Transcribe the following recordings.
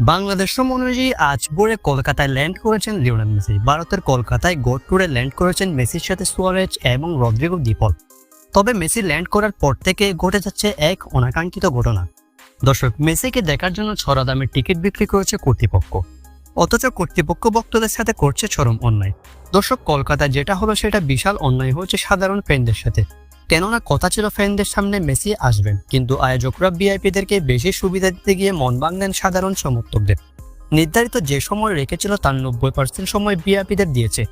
বাংলাদেশ সময় অনুযায়ী আজ ভোরে কলকাতায় ল্যান্ড করেছেন লিওনেল মেসি। ভারতের কলকাতায় গোট টুরে ল্যান্ড করেছেন মেসির সাথে সুয়ারেজ এবং রদ্রিগো ডিপল তবে মেসি ল্যান্ড করার পর থেকে ঘটে যাচ্ছে এক অনাকাঙ্ক্ষিত ঘটনা। দর্শক, মেসিকে দেখার জন্য ছড়া দামের টিকিট বিক্রি করেছে কর্তৃপক্ষ। অথচ কর্তৃপক্ষ ভক্তদের সাথে করছে চরম অন্যায়। দর্শক, কলকাতায় যেটা হলো সেটা বিশাল অন্যায় হচ্ছে সাধারণ ফ্যানদের সাথে। কেননা কথা ছিল ফ্যানদের সামনে মেসি আসবেন, কিন্তু আয়োজকরা ভিআইপিদেরকে বেশি সুবিধা দিতে গিয়ে মন ভাঙলেন সাধারণ সমর্থকদের। নির্ধারিত যে সময় রেখেছিল তার নব্বই পার্সেন্ট সময় ভিআইপিদের দিয়েছে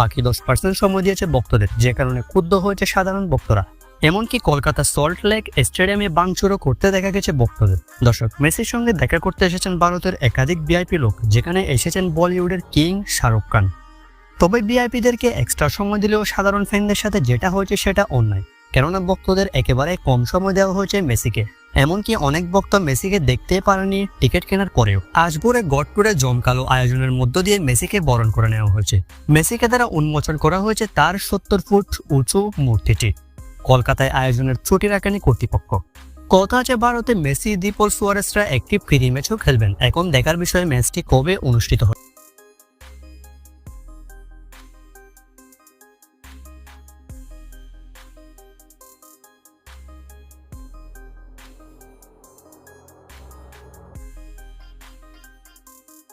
বাকি দশ পার্সেন্ট সময় দিয়েছে ভক্তদের, যে কারণে ক্ষুব্ধ হয়েছে সাধারণ ভক্তরা। এমনকি কলকাতা সল্ট লেক স্টেডিয়ামে বাংচুরও করতে দেখা গেছে ভক্তদের। দর্শক, মেসির সঙ্গে দেখা করতে এসেছেন ভারতের একাধিক ভিআইপি লোক, যেখানে এসেছেন বলিউডের কিং শাহরুখ খান। তবে ভিআইপিদেরকে এক্সট্রা সময় দিলেও সাধারণ ফ্যানদের সাথে যেটা হয়েছে সেটা অন্যায়। কেননা ভক্তদের একেবারে কম সময় দেওয়া হয়েছে মেসিকে। এমনকি অনেক ভক্ত মেসিকে দেখতে পারেনি টিকিট কেনার পরেও। আজপুরে গড়টুরে জমকালো আয়োজনের মধ্য দিয়ে মেসিকে বরণ করে নেওয়া হয়েছে। মেসিকে দ্বারা উন্মোচন করা হয়েছে তার সত্তর ফুট উঁচু মূর্তিটি। কলকাতায় আয়োজনের ছুটি রাখেনি কর্তৃপক্ষ। কথা আছে ভারতে মেসি, দীপল সুয়ারেসরা একটি ফ্রি ম্যাচও খেলবেন। এখন দেখার বিষয়ে ম্যাচটি কবে অনুষ্ঠিত হয়?